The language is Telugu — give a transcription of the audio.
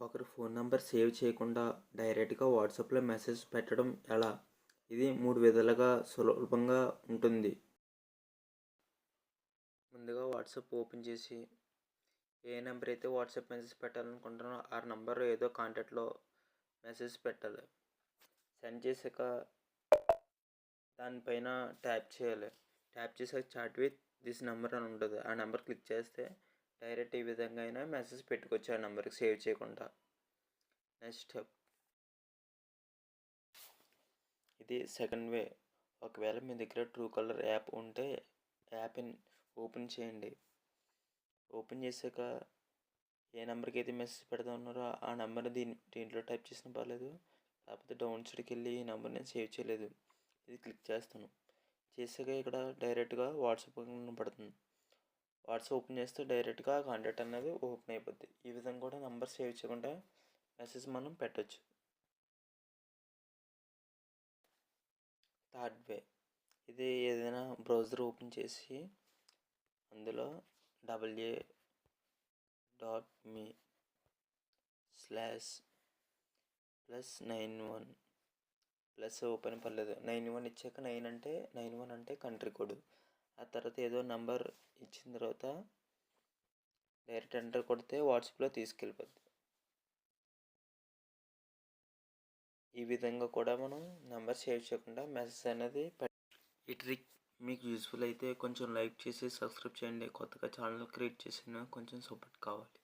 ఒకరి ఫోన్ నెంబర్ సేవ్ చేయకుండా డైరెక్ట్గా వాట్సాప్లో మెసేజ్ పెట్టడం ఎలా? ఇది మూడు విధాలుగా సులభంగా ఉంటుంది. ముందుగా వాట్సాప్ ఓపెన్ చేసి ఏ నెంబర్ అయితే వాట్సాప్ మెసేజ్ పెట్టాలనుకుంటున్నారో ఆ నెంబర్ ఏదో కాంటాక్ట్లో మెసేజ్ పెట్టాలి. సెండ్ చేసాక దానిపైన ట్యాప్ చేయాలి. ట్యాప్ చేసాక చాట్ విత్ దిస్ నెంబర్ అని ఉంటుంది. ఆ నెంబర్ క్లిక్ చేస్తే డైరెక్ట్ ఈ విధంగా అయినా మెసేజ్ పెట్టుకోవచ్చు ఆ నెంబర్కి సేవ్ చేయకుండా. నెక్స్ట్ ఇది సెకండ్ వే ఒకవేళ మీ దగ్గర ట్రూ కలర్ యాప్ ఉంటే యాప్ని ఓపెన్ చేయండి. ఓపెన్ చేశాక ఏ నెంబర్కి అయితే మెసేజ్ పెడతా ఉన్నారో ఆ నెంబర్ దీని దీంట్లో టైప్ చేసినా పర్లేదు. లేకపోతే డౌన్ సైడ్కి వెళ్ళి ఈ నెంబర్ నేను సేవ్ చేయలేదు. ఇది క్లిక్ చేస్తాను. చేసాక ఇక్కడ డైరెక్ట్గా వాట్సాప్ పడుతుంది. వాట్సాప్ ఓపెన్ చేస్తే డైరెక్ట్గా కాంటాక్ట్ అనేది ఓపెన్ అయిపోద్ది. ఈ విధంగా కూడా నెంబర్ సేవ్ చేయకుండా మెసేజ్ మనం పెట్టచ్చు. Third way. ఇది ఏదైనా బ్రౌజర్ ఓపెన్ చేసి అందులో W dot me slash plus nine one plus open పర్లేదు. నైన్ వన్ ఇచ్చాక నైన్ అంటే నైన్ వన్ అంటే కంట్రీ కోడ్. ఆ తర్వాత ఏదో నెంబర్ ఇచ్చిన తర్వాత డైరెక్ట్ ఎంటర్ కొడితే వాట్సాప్లో తీసుకెళ్ళిపోద్ది. ఈ విధంగా కూడా మనం నెంబర్ సేవ్ చేయకుండా మెసేజ్ అనేది ఈ ట్రిక్ మీకు యూస్ఫుల్ అయితే కొంచెం లైక్ చేసి సబ్స్క్రైబ్ చేయండి. కొత్తగా ఛానల్ క్రియేట్ చేసిన కొంచెం సపోర్ట్ కావాలి.